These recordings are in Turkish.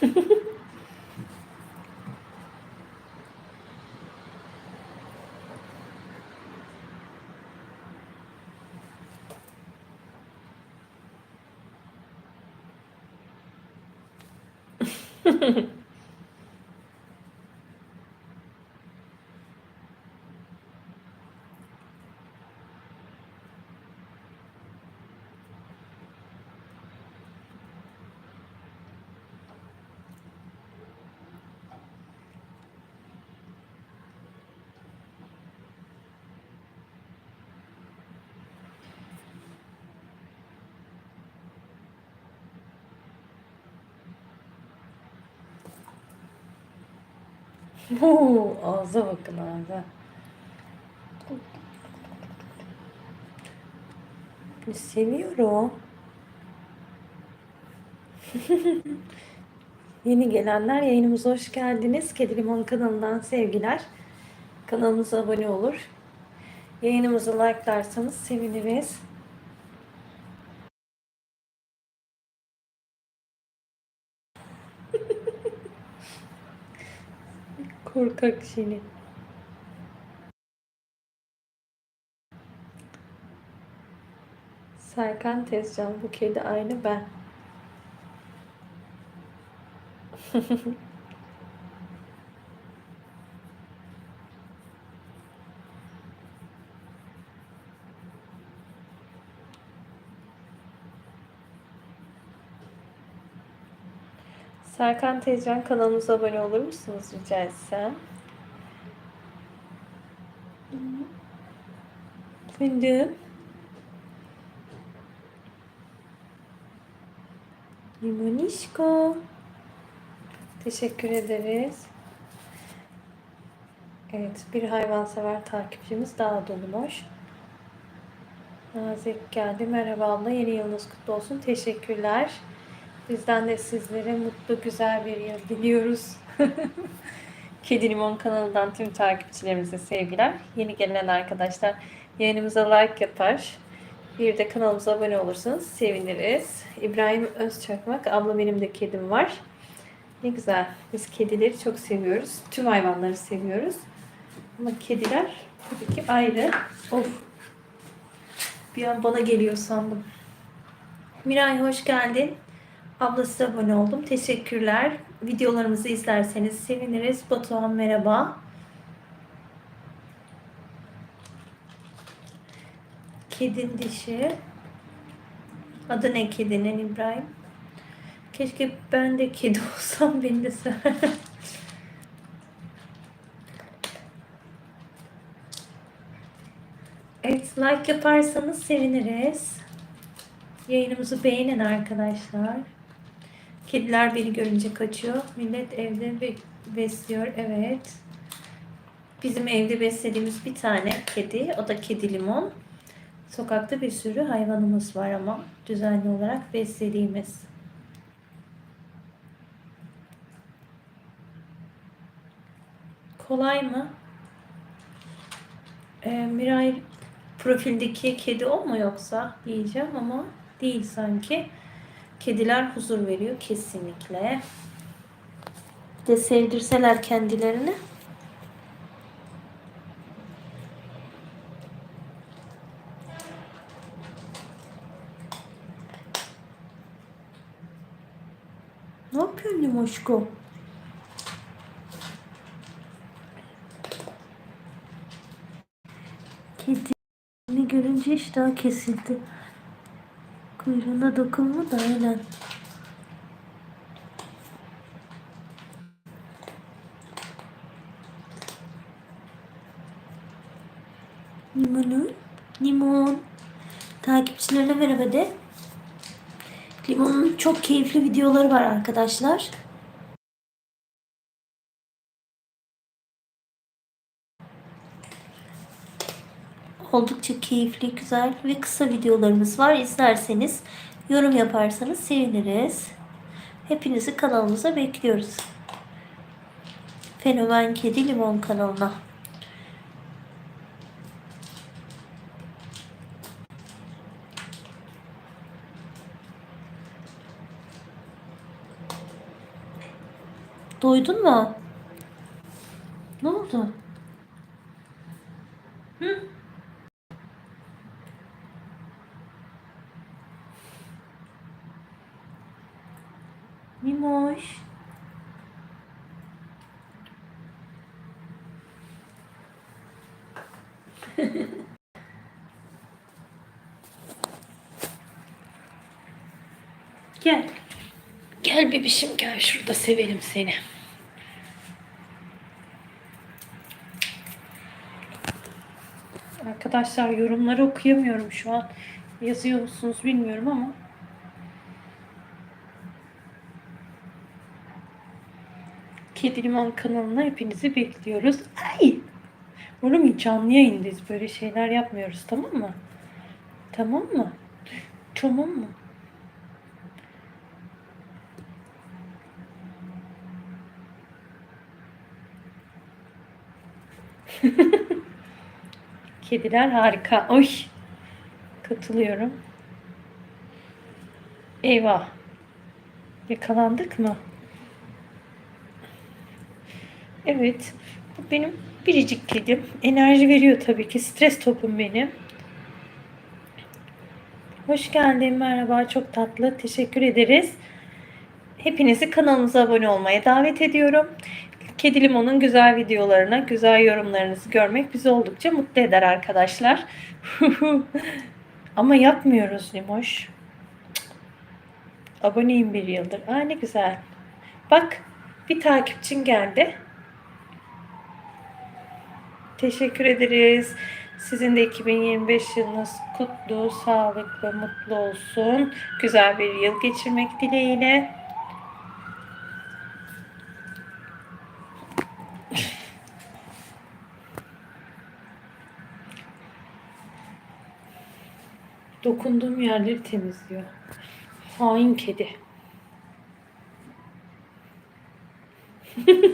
呵呵呵呵呵呵 Oo, ağza bakın ağza. Seviyorum. Yeni gelenler yayınımıza hoş geldiniz. Kedi Limon kanalından sevgiler. Kanalımıza abone olur. Yayınımızı like'larsanız seviniriz. Korkak seni. Serkan Tezcan bu kedi aynı ben. Serkan Tezcan kanalımıza abone olur musunuz rica etsem? Fındığım. Limonişko. Teşekkür ederiz. Evet, bir hayvansever takipçimiz daha dolmuş. Nazik geldi. Merhaba abla. Yeni yılınız kutlu olsun. Teşekkürler. Bizden de sizlere mutlu, güzel bir yıl diliyoruz. Kedi Limon kanalından tüm takipçilerimize sevgiler. Yeni gelen arkadaşlar yayınımıza like yapar. Bir de kanalımıza abone olursanız seviniriz. İbrahim Özçakmak, abla benim de kedim var. Ne güzel. Biz kedileri çok seviyoruz. Tüm hayvanları seviyoruz. Ama kediler tabii ki ayrı. Of. Bir an bana geliyor sandım. Miray hoş geldin. Ablası abone oldum. Teşekkürler. Videolarımızı izlerseniz seviniriz. Batuhan merhaba. Kedin dişi. Adı ne kedinin İbrahim? Keşke ben de kedi olsam beni de sever. Evet, like yaparsanız seviniriz. Yayınımızı beğenin arkadaşlar. Kediler beni görünce kaçıyor. Millet evde be- besliyor. Evet. Bizim evde beslediğimiz bir tane kedi. O da kedi limon. Sokakta bir sürü hayvanımız var ama düzenli olarak beslediğimiz. Kolay mı? Ee, Miray profildeki kedi o mu yoksa diyeceğim ama değil sanki. Kediler huzur veriyor kesinlikle. Bir de sevdirseler kendilerini. Ne yapıyorsun Limoşko? Kedini görünce iştah kesildi. Kuyruğuna dokunma da aynen. Limonun. Limon. Takipçilerine merhaba de. Limon'un çok keyifli videoları var arkadaşlar. Oldukça keyifli, güzel ve kısa videolarımız var. İzlerseniz, yorum yaparsanız seviniriz. Hepinizi kanalımıza bekliyoruz. Fenomen Kedi Limon kanalına. Doydun mu? Ne oldu? Hı? Mimoş. Gel. Gel bebişim gel şurada sevelim seni. Arkadaşlar yorumları okuyamıyorum şu an. Yazıyor musunuz bilmiyorum ama. Kedi Liman kanalına hepinizi bekliyoruz. Ay! Oğlum canlı yayındayız. Böyle şeyler yapmıyoruz tamam mı? Tamam mı? Tamam mı? Kediler harika. Oy. Katılıyorum. Eyvah. Yakalandık mı? Evet. Bu benim biricik kedim. Enerji veriyor tabii ki. Stres topum benim. Hoş geldin. Merhaba. Çok tatlı. Teşekkür ederiz. Hepinizi kanalımıza abone olmaya davet ediyorum. Kedi Limon'un güzel videolarına, güzel yorumlarınızı görmek bizi oldukça mutlu eder arkadaşlar. Ama yapmıyoruz Limoş. Aboneyim bir yıldır. Aa ne güzel. Bak bir takipçin geldi. Teşekkür ederiz. Sizin de 2025 yılınız kutlu, sağlıklı, mutlu olsun. Güzel bir yıl geçirmek dileğiyle. Dokunduğum yerleri temizliyor. Hain kedi.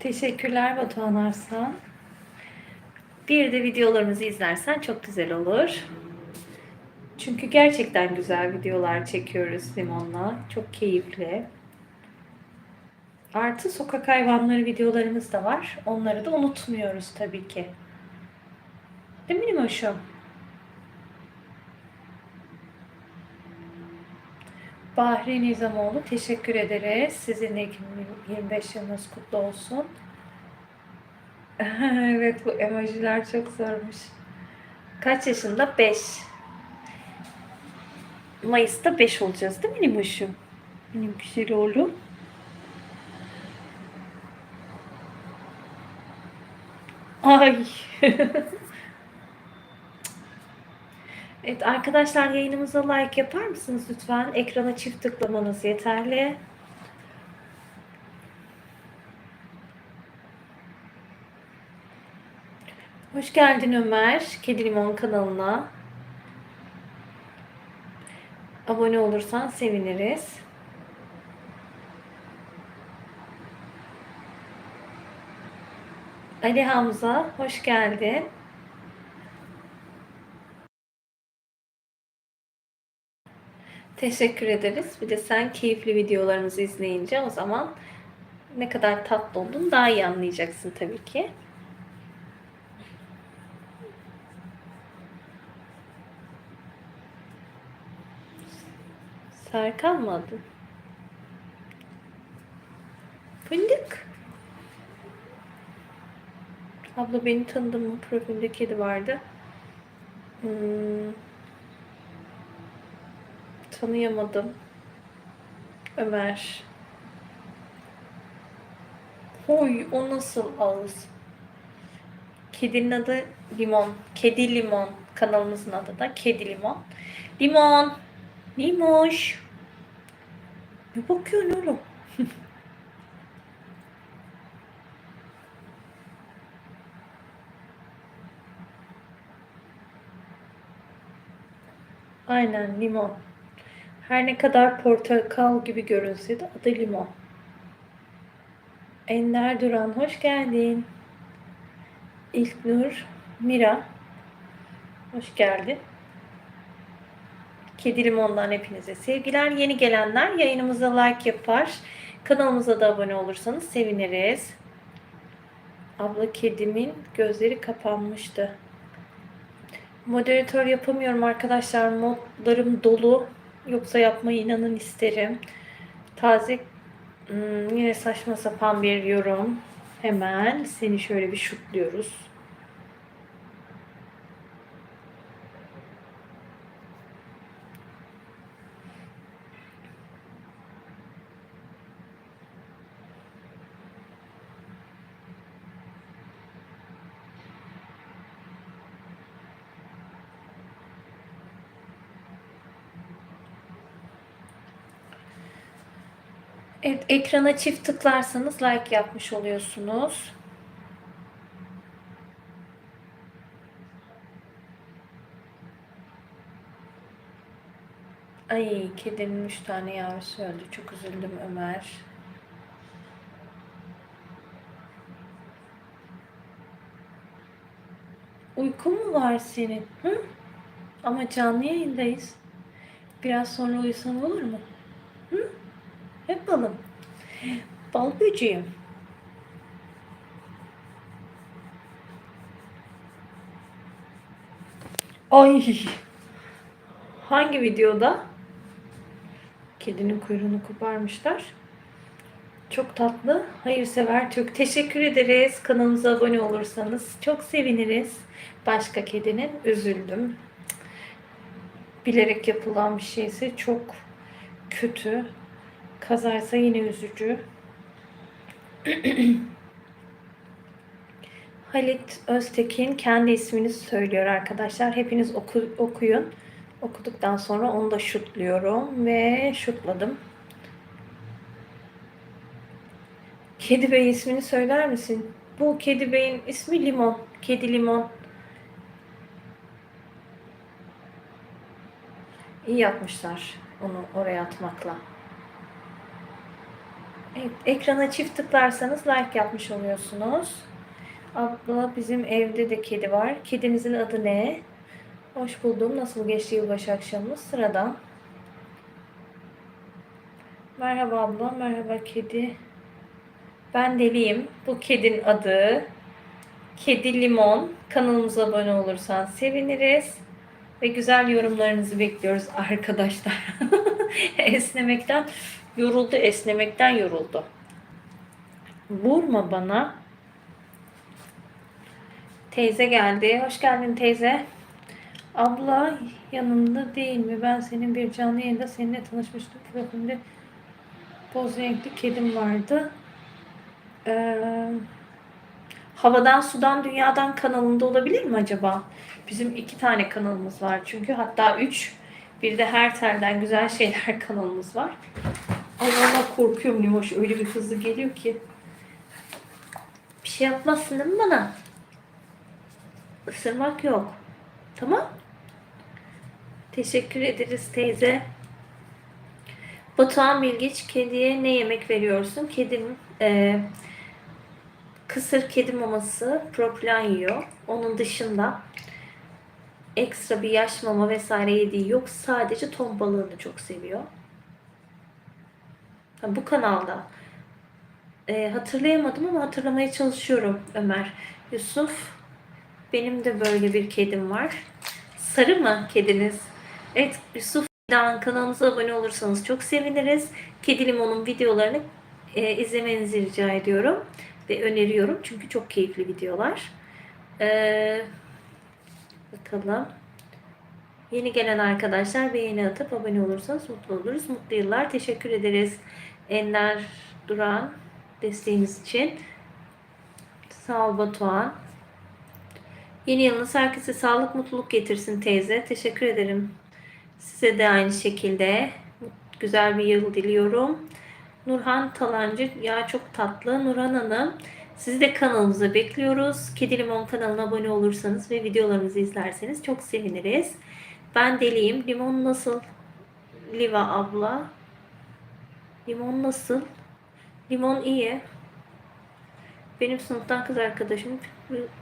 Teşekkürler Batuhan Arslan. Bir de videolarımızı izlersen çok güzel olur. Çünkü gerçekten güzel videolar çekiyoruz Limon'la. Çok keyifli. Artı sokak hayvanları videolarımız da var. Onları da unutmuyoruz tabii ki. Değil mi Limoş'um? Bahri Nizamoğlu teşekkür ederiz. Sizin de 2025 yılınız kutlu olsun. evet bu emojiler çok zormuş. Kaç yaşında? 5. Mayıs'ta 5 olacağız değil mi Limoş'um? Benim güzel oğlum. Ay. Evet arkadaşlar yayınımıza like yapar mısınız lütfen? Ekrana çift tıklamanız yeterli. Hoş geldin Ömer. Kedi Limon kanalına. Abone olursan seviniriz. Ali Hamza, hoş geldin. Teşekkür ederiz. Bir de sen keyifli videolarımızı izleyince o zaman ne kadar tatlı olduğunu daha iyi anlayacaksın tabii ki. Serkan mı adın? Fındık. Abla beni tanıdın mı? Profilde kedi vardı. Hmm. Tanıyamadım. Ömer. Hoy o nasıl ağız? Kedinin adı Limon. Kedi Limon. Kanalımızın adı da Kedi Limon. Limon. Limoş. Ne bakıyorsun oğlum? Aynen limon. Her ne kadar portakal gibi görünse de adı limon. Ender Duran hoş geldin. İlknur Mira hoş geldin. Kedi Limon'dan hepinize sevgiler. Yeni gelenler yayınımıza like yapar. Kanalımıza da abone olursanız seviniriz. Abla kedimin gözleri kapanmıştı. Moderatör yapamıyorum arkadaşlar. Modlarım dolu. Yoksa yapmayı inanın isterim. Taze hmm, yine saçma sapan bir yorum. Hemen seni şöyle bir şutluyoruz. Evet, ekrana çift tıklarsanız like yapmış oluyorsunuz. Ay, kedinin üç tane yavrusu öldü. Çok üzüldüm Ömer. Uykun mu var senin? Hı? Ama canlı yayındayız. Biraz sonra uyusan olur mu? Hı? Hep balım. Bal böceğim. Ay. Hangi videoda? Kedinin kuyruğunu koparmışlar. Çok tatlı. Hayırsever Türk. Teşekkür ederiz. Kanalımıza abone olursanız çok seviniriz. Başka kedinin üzüldüm. Bilerek yapılan bir şeyse çok kötü. Kazaysa yine üzücü. Halit Öztekin kendi ismini söylüyor arkadaşlar. Hepiniz oku, okuyun. Okuduktan sonra onu da şutluyorum ve şutladım. Kedi Bey ismini söyler misin? Bu Kedi Bey'in ismi Limon. Kedi Limon. İyi yapmışlar onu oraya atmakla. Evet, ekrana çift tıklarsanız like yapmış oluyorsunuz. Abla bizim evde de kedi var. Kedinizin adı ne? Hoş buldum. Nasıl geçti yılbaşı akşamımız? Sıradan. Merhaba abla. Merhaba kedi. Ben deliyim. Bu kedinin adı Kedi Limon. Kanalımıza abone olursan seviniriz. Ve güzel yorumlarınızı bekliyoruz arkadaşlar. Esnemekten Yoruldu esnemekten yoruldu. Vurma bana. Teyze geldi. Hoş geldin teyze. Abla yanında değil mi? Ben senin bir canlı yayında seninle tanışmıştım. Profilde boz renkli kedim vardı. Ee, havadan sudan dünyadan kanalında olabilir mi acaba? Bizim iki tane kanalımız var çünkü hatta üç. Bir de her telden güzel şeyler kanalımız var. Ay valla korkuyorum Limoş. Öyle bir hızlı geliyor ki. Bir şey yapmazsın değil mi bana? Isırmak yok. Tamam. Teşekkür ederiz teyze. Batuhan Bilgiç, kediye ne yemek veriyorsun? Kedim e, kısır kedi maması propilan yiyor. Onun dışında ekstra bir yaş mama vesaire yediği yok. Sadece ton balığını çok seviyor bu kanalda. E, hatırlayamadım ama hatırlamaya çalışıyorum Ömer. Yusuf, benim de böyle bir kedim var. Sarı mı kediniz? Evet Yusuf kanalımıza abone olursanız çok seviniriz. Kedi Limon'un videolarını e, izlemenizi rica ediyorum. Ve öneriyorum çünkü çok keyifli videolar. E, bakalım. Yeni gelen arkadaşlar beğeni atıp abone olursanız mutlu oluruz. Mutlu yıllar. Teşekkür ederiz. Enler Duran desteğiniz için. Sağ ol Batuhan. Yeni yılınız herkese sağlık, mutluluk getirsin teyze. Teşekkür ederim. Size de aynı şekilde güzel bir yıl diliyorum. Nurhan Talancı, ya çok tatlı. Nurhan Hanım, sizi de kanalımıza bekliyoruz. Kedi Limon kanalına abone olursanız ve videolarımızı izlerseniz çok seviniriz. Ben deliyim. Limon nasıl? Liva abla. Limon nasıl? Limon iyi. Benim sınıftan kız arkadaşım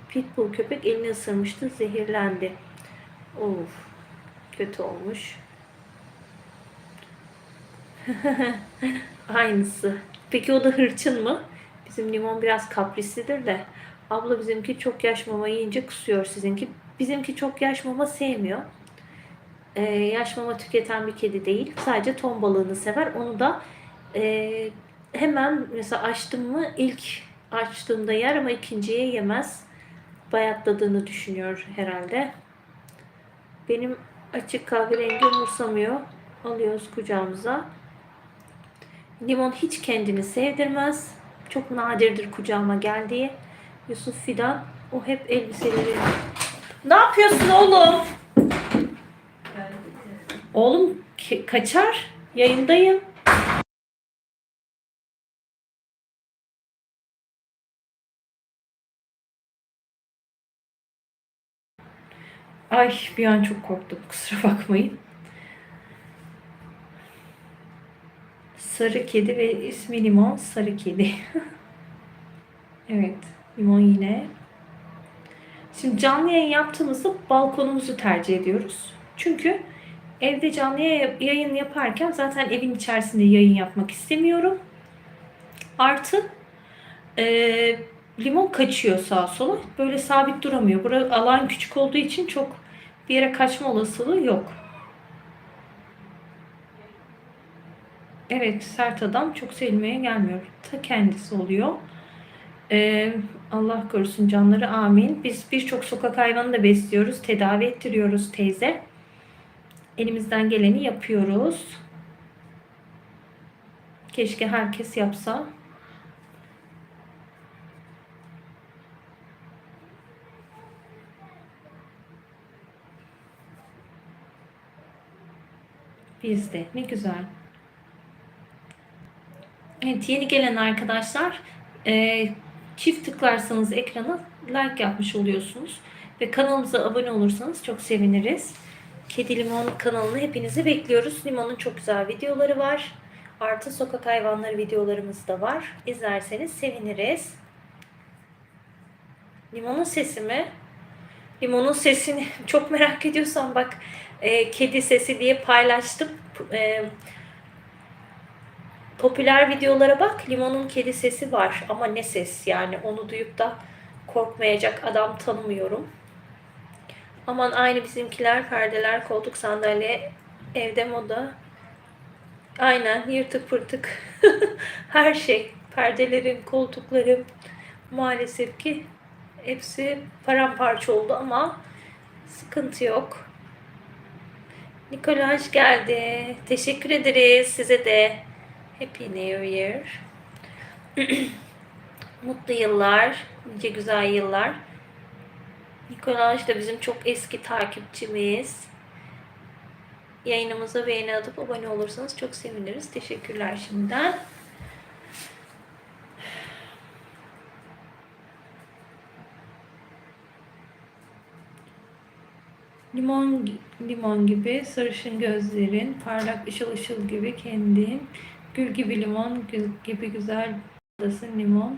pitbull köpek elini ısırmıştı. Zehirlendi. Of. Kötü olmuş. Aynısı. Peki o da hırçın mı? Bizim limon biraz kaprislidir de. Abla bizimki çok yaş mama yiyince kusuyor sizinki. Bizimki çok yaş mama sevmiyor. Ee, yaş mama tüketen bir kedi değil. Sadece ton balığını sever. Onu da e, hemen mesela açtım mı ilk açtığımda yer ama ikinciye yemez. Bayatladığını düşünüyor herhalde. Benim açık kahverengi umursamıyor. Alıyoruz kucağımıza. Limon hiç kendini sevdirmez. Çok nadirdir kucağıma geldiği. Yusuf Fidan o hep elbiseleri. Ne yapıyorsun oğlum? Oğlum kaçar. Yayındayım. Ay bir an çok korktum. Kusura bakmayın. Sarı kedi ve ismi Limon Sarı Kedi. evet. Limon yine. Şimdi canlı yayın yaptığımızda balkonumuzu tercih ediyoruz. Çünkü evde canlı yay- yayın yaparken zaten evin içerisinde yayın yapmak istemiyorum. Artı e, limon kaçıyor sağa sola. Böyle sabit duramıyor. Burası alan küçük olduğu için çok bir yere kaçma olasılığı yok. Evet, sert adam çok sevilmeye gelmiyor. Ta kendisi oluyor. Ee, Allah korusun canları amin. Biz birçok sokak hayvanı da besliyoruz. Tedavi ettiriyoruz teyze. Elimizden geleni yapıyoruz. Keşke herkes yapsa. Biz de. Ne güzel. Evet yeni gelen arkadaşlar e, çift tıklarsanız ekrana like yapmış oluyorsunuz. Ve kanalımıza abone olursanız çok seviniriz. Kedi Limon kanalını hepinizi bekliyoruz. Limon'un çok güzel videoları var. Artı sokak hayvanları videolarımız da var. İzlerseniz seviniriz. Limon'un sesi mi? Limon'un sesini çok merak ediyorsan bak e, kedi sesi diye paylaştım. E, popüler videolara bak. Limon'un kedi sesi var ama ne ses yani onu duyup da korkmayacak adam tanımıyorum. Aman aynı bizimkiler perdeler, koltuk, sandalye, evde moda. Aynen yırtık pırtık her şey. Perdelerin, koltukların maalesef ki hepsi paramparça oldu ama sıkıntı yok. Nikolaj geldi. Teşekkür ederiz size de. Happy New Year. Mutlu yıllar, nice güzel yıllar. Nikolaj da bizim çok eski takipçimiz. Yayınımıza beğeni atıp abone olursanız çok seviniriz. Teşekkürler şimdiden. Limon limon gibi sarışın gözlerin, parlak ışıl ışıl gibi kendin, gül gibi limon gül gibi güzel buradasın limon.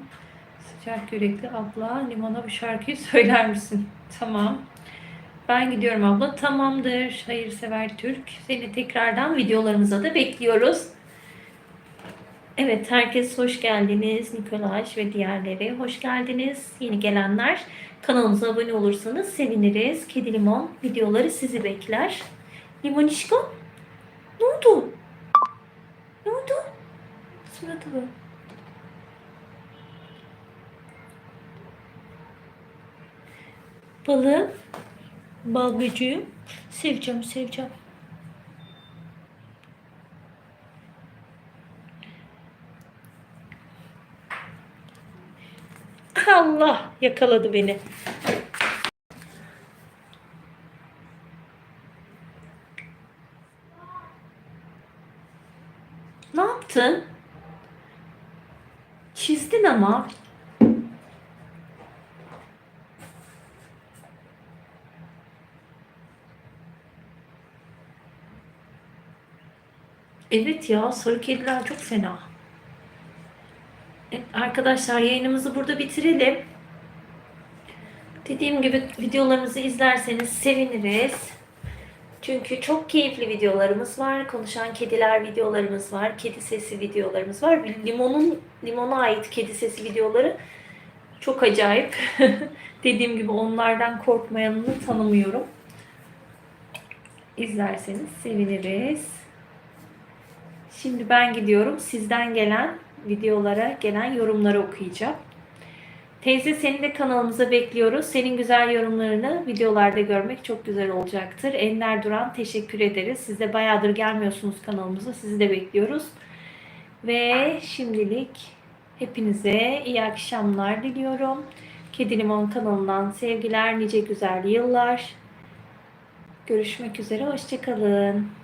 Sıcak yürekli abla limona bir şarkıyı söyler misin? Tamam. Ben gidiyorum abla. Tamamdır. Hayırsever Türk. Seni tekrardan videolarımıza da bekliyoruz. Evet, herkes hoş geldiniz. Nikolaj ve diğerleri hoş geldiniz. Yeni gelenler kanalımıza abone olursanız seviniriz. Kedi Limon videoları sizi bekler. Limonişko, ne oldu? Ne oldu? Suratı bu. Balığım, bal böceğim. Seveceğim, seveceğim. Allah yakaladı beni. Ne yaptın? Çizdin ama. Evet ya sarı kediler çok fena. Evet, arkadaşlar yayınımızı burada bitirelim. Dediğim gibi videolarımızı izlerseniz seviniriz. Çünkü çok keyifli videolarımız var. Konuşan kediler videolarımız var. Kedi sesi videolarımız var. Limonun limona ait kedi sesi videoları çok acayip. Dediğim gibi onlardan korkmayanını tanımıyorum. İzlerseniz seviniriz. Şimdi ben gidiyorum. Sizden gelen videolara gelen yorumları okuyacağım. Teyze seni de kanalımıza bekliyoruz. Senin güzel yorumlarını videolarda görmek çok güzel olacaktır. Enler Duran teşekkür ederiz. Siz de bayağıdır gelmiyorsunuz kanalımıza. Sizi de bekliyoruz. Ve şimdilik hepinize iyi akşamlar diliyorum. Kedi Limon kanalından sevgiler, nice güzel yıllar. Görüşmek üzere, hoşçakalın.